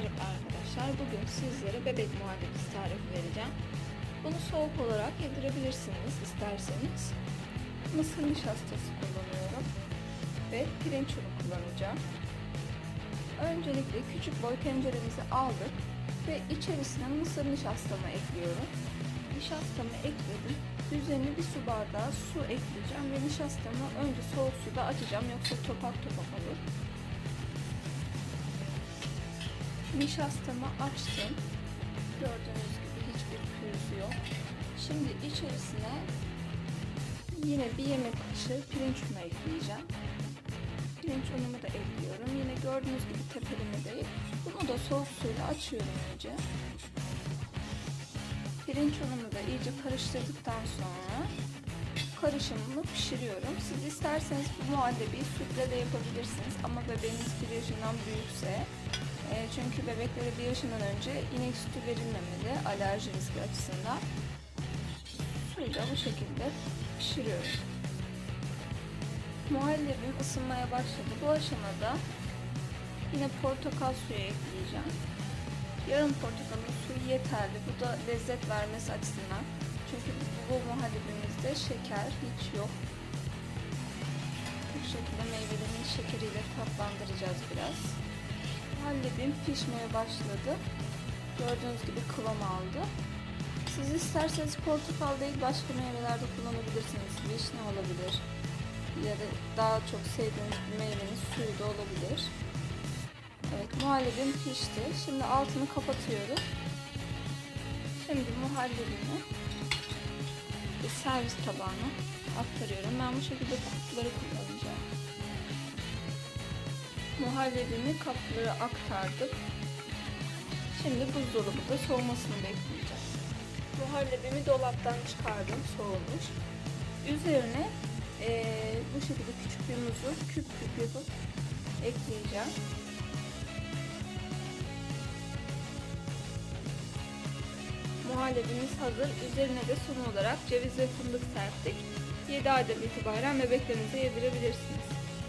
Merhaba arkadaşlar. Bugün sizlere bebek muhallebisi tarifi vereceğim. Bunu soğuk olarak yedirebilirsiniz isterseniz. Mısır nişastası kullanıyorum ve pirinç unu kullanacağım. Öncelikle küçük boy tenceremizi aldık ve içerisine mısır nişastamı ekliyorum. Nişastamı ekledim. Üzerine bir su bardağı su ekleyeceğim ve nişastamı önce soğuk suda açacağım yoksa topak topak olur. Nişastamı açtım. Gördüğünüz gibi hiçbir pürüzü yok. Şimdi içerisine yine bir yemek kaşığı pirinç unu ekleyeceğim. Pirinç unumu da ekliyorum. Yine gördüğünüz gibi tepeleme değil. Bunu da soğuk suyla açıyorum önce. Pirinç unumu da iyice karıştırdıktan sonra karışımımı pişiriyorum. Siz isterseniz bu muhallebiyi sütle de yapabilirsiniz ama bebeğiniz bir yaşından büyükse e, çünkü bebeklere bir yaşından önce inek sütü verilmemeli alerji riski açısından. Suyla bu şekilde pişiriyorum. Muhallebim ısınmaya başladı. Bu aşamada yine portakal suyu ekleyeceğim. Yarım portakalın suyu yeterli. Bu da lezzet vermesi açısından. Çünkü bu muhallebimizde şeker hiç yok. Bu şekilde meyvelerin şekeriyle tatlandıracağız biraz. Muhallebim pişmeye başladı. Gördüğünüz gibi kıvam aldı. Siz isterseniz portakal değil başka meyvelerde kullanabilirsiniz. Vişne olabilir. Ya da daha çok sevdiğiniz bir meyvenin suyu da olabilir. Evet muhallebim pişti. Şimdi altını kapatıyoruz. Şimdi muhallebimi servis tabağına aktarıyorum. Ben bu şekilde kupları kullanacağım. Muhallebimi kaplara aktardık. Şimdi buzdolabında soğumasını bekleyeceğiz. Muhallebimi dolaptan çıkardım, soğumuş. Üzerine eee, bu şekilde küçük bir muzu küp küp yapıp ekleyeceğim. Muhallebimiz hazır. Üzerine de son olarak ceviz ve fındık serptik. 7 aydan itibaren bebeklerinize yedirebilirsiniz.